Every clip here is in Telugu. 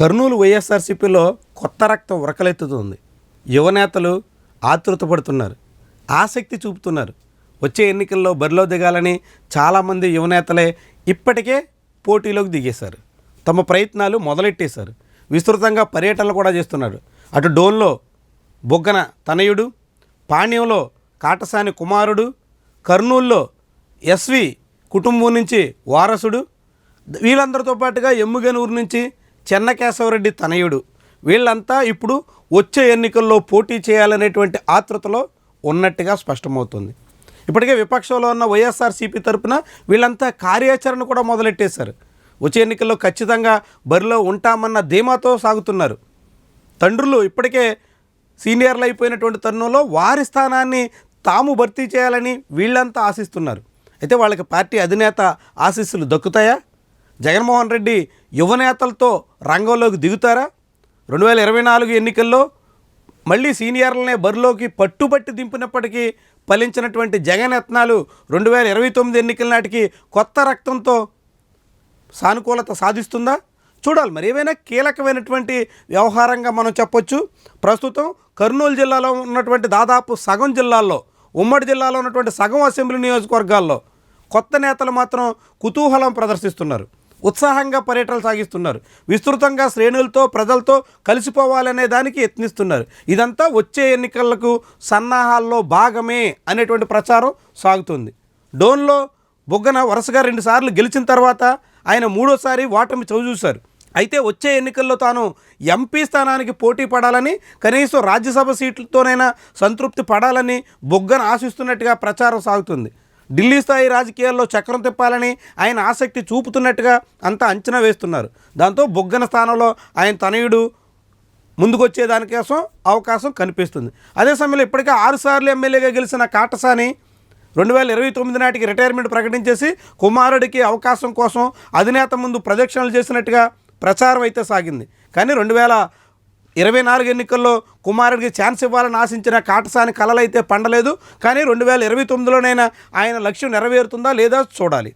కర్నూలు వైఎస్ఆర్సీపీలో కొత్త రక్తం ఉరకలెత్తుతుంది. యువనేతలు ఆతృతపడుతున్నారు. ఆసక్తి చూపుతున్నారు. వచ్చే ఎన్నికల్లో బరిలో దిగాలని చాలామంది యువనేతలే ఇప్పటికే పోటీలోకి దిగేశారు. తమ ప్రయత్నాలు మొదలెట్టేశారు. విస్తృతంగా పర్యటనలు కూడా చేస్తున్నారు. అటు డోన్లో బొగ్గన తనయుడు పాణ్యంలో కాటసాని కుమారుడు కర్నూల్లో ఎస్వి కుటుంబం నుంచి వారసుడు వీళ్ళందరితో పాటుగా ఎమ్ముగనూరు నుంచి చెన్నకేశవరెడ్డి తనయుడు. వీళ్ళంతా ఇప్పుడు వచ్చే ఎన్నికల్లో పోటీ చేయాలనేటువంటి ఆతృతలో ఉన్నట్టుగా స్పష్టమవుతుంది. ఇప్పటికే విపక్షంలో ఉన్న వైఎస్ఆర్సీపీ తరపున వీళ్ళంతా కార్యాచరణ కూడా మొదలెట్టేశారు. వచ్చే ఎన్నికల్లో ఖచ్చితంగా బరిలో ఉంటామన్న ధీమాతో సాగుతున్నారు. తండ్రులు ఇప్పటికే సీనియర్లు అయిపోయినటువంటి తరుణంలో వారి స్థానాన్ని తాము భర్తీ చేయాలని వీళ్ళంతా ఆశిస్తున్నారు. అయితే వాళ్ళకి పార్టీ అధినేత ఆశీస్సులు దక్కుతాయా? జగన్మోహన్ రెడ్డి యువనేతలతో రంగంలోకి దిగుతారా? రెండు వేల ఇరవై నాలుగు ఎన్నికల్లో మళ్ళీ సీనియర్లనే బరిలోకి పట్టుబట్టి దింపినప్పటికీ ఫలించినటువంటి జగన్ యత్నాలు రెండు వేల ఇరవై తొమ్మిది ఎన్నికల నాటికి కొత్త రక్తంతో సానుకూలత సాధిస్తుందా? చూడాలి. మరి ఏవైనా కీలకమైనటువంటి వ్యవహారంగా మనం చెప్పొచ్చు. ప్రస్తుతం కర్నూలు జిల్లాలో ఉన్నటువంటి దాదాపు సగం జిల్లాల్లో ఉమ్మడి జిల్లాలో ఉన్నటువంటి సగం అసెంబ్లీ నియోజకవర్గాల్లో కొత్త నేతలు మాత్రం కుతూహలం ప్రదర్శిస్తున్నారు. ఉత్సాహంగా పర్యటనలు సాగిస్తున్నారు. విస్తృతంగా శ్రేణులతో ప్రజలతో కలిసిపోవాలనే దానికి యత్నిస్తున్నారు. ఇదంతా వచ్చే ఎన్నికలకు సన్నాహాల్లో భాగమే అనేటువంటి ప్రచారం సాగుతుంది. డోన్లో బొగ్గన వరుసగా రెండుసార్లు గెలిచిన తర్వాత ఆయన మూడోసారి ఓటమి చవిచూశారు. అయితే వచ్చే ఎన్నికల్లో తాను ఎంపీ స్థానానికి పోటీ పడాలని కనీసం రాజ్యసభ సీట్లతోనైనా సంతృప్తి పడాలని బొగ్గన ఆశిస్తున్నట్టుగా ప్రచారం సాగుతుంది. ఢిల్లీ స్థాయి రాజకీయాల్లో చక్రం తిప్పాలని ఆయన ఆసక్తి చూపుతున్నట్టుగా అంతా అంచనా వేస్తున్నారు. దాంతో బొగ్గన స్థానంలో ఆయన తనయుడు ముందుకొచ్చే దానికోసం అవకాశం కనిపిస్తుంది. అదే సమయంలో ఇప్పటికే ఆరుసార్లు ఎమ్మెల్యేగా గెలిచిన కాటసాని రెండు వేల ఇరవై తొమ్మిది నాటికి రిటైర్మెంట్ ప్రకటించేసి కుమారుడికి అవకాశం కోసం అధినేత ముందు ప్రదక్షిణలు చేసినట్టుగా ప్రచారం అయితే సాగింది. కానీ రెండు వేల ఇరవై నాలుగు ఎన్నికల్లో కుమారుడికి ఛాన్స్ ఇవ్వాలని ఆశించిన కాటసాని కలలైతే పండలేదు. కానీ రెండు వేల ఇరవై తొమ్మిదిలోనైనా ఆయన లక్ష్యం నెరవేరుతుందా లేదా చూడాలి.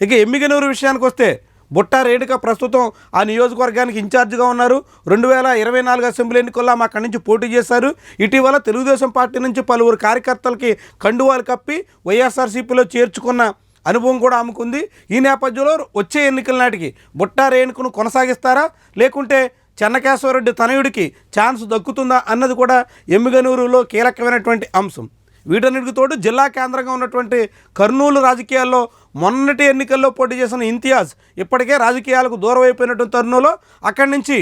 ఇక ఎమ్మిగనూరు విషయానికి వస్తే బుట్టా రేణుక ప్రస్తుతం ఆ నియోజకవర్గానికి ఇన్ఛార్జిగా ఉన్నారు. రెండు వేల ఇరవై నాలుగు అసెంబ్లీ ఎన్నికల్లో మా అక్కడి నుంచి పోటీ చేశారు. ఇటీవల తెలుగుదేశం పార్టీ నుంచి పలువురు కార్యకర్తలకి కండువాలు కప్పి వైఎస్ఆర్సీపీలో చేర్చుకున్న అనుభవం కూడా ఆమెకుంది ఈ నేపథ్యంలో వచ్చే ఎన్నికల నాటికి బుట్టా రేణుకను కొనసాగిస్తారా? లేకుంటే చెన్నకేశ్వరరెడ్డి తనయుడికి ఛాన్స్ దక్కుతుందా అన్నది కూడా ఎమ్మిగనూరులో కీలకమైనటువంటి అంశం. వీటన్నిటికి తోడు జిల్లా కేంద్రంగా ఉన్నటువంటి కర్నూలు రాజకీయాల్లో మొన్నటి ఎన్నికల్లో పోటీ చేసిన ఇంతియాజ్ ఇప్పటికే రాజకీయాలకు దూరం అయిపోయినటువంటి తరుణంలో అక్కడి నుంచి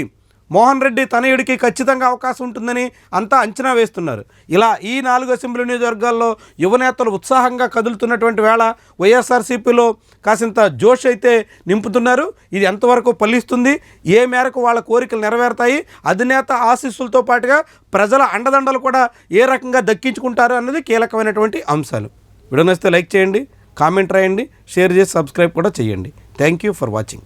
మోహన్ రెడ్డి తనయుడికి ఖచ్చితంగా అవకాశం ఉంటుందని అంతా అంచనా వేస్తున్నారు. ఇలా ఈ నాలుగు అసెంబ్లీ నియోజకవర్గాల్లో యువనేతలు ఉత్సాహంగా కదులుతున్నటువంటి వేళ వైఎస్ఆర్సీపీలో కాసింత జోష్ అయితే నింపుతున్నారు. ఇది ఎంతవరకు ఫలిస్తుంది? ఏ మేరకు వాళ్ళ కోరికలు నెరవేరుతాయి? అధినేత ఆశీస్సులతో పాటుగా ప్రజల అండదండలు కూడా ఏ రకంగా దక్కించుకుంటారు అన్నది కీలకమైనటువంటి అంశాలు. వీడియో నచ్చితే లైక్ చేయండి కామెంట్ రాయండి షేర్ చేసి సబ్స్క్రైబ్ కూడా చేయండి. Thank you for watching.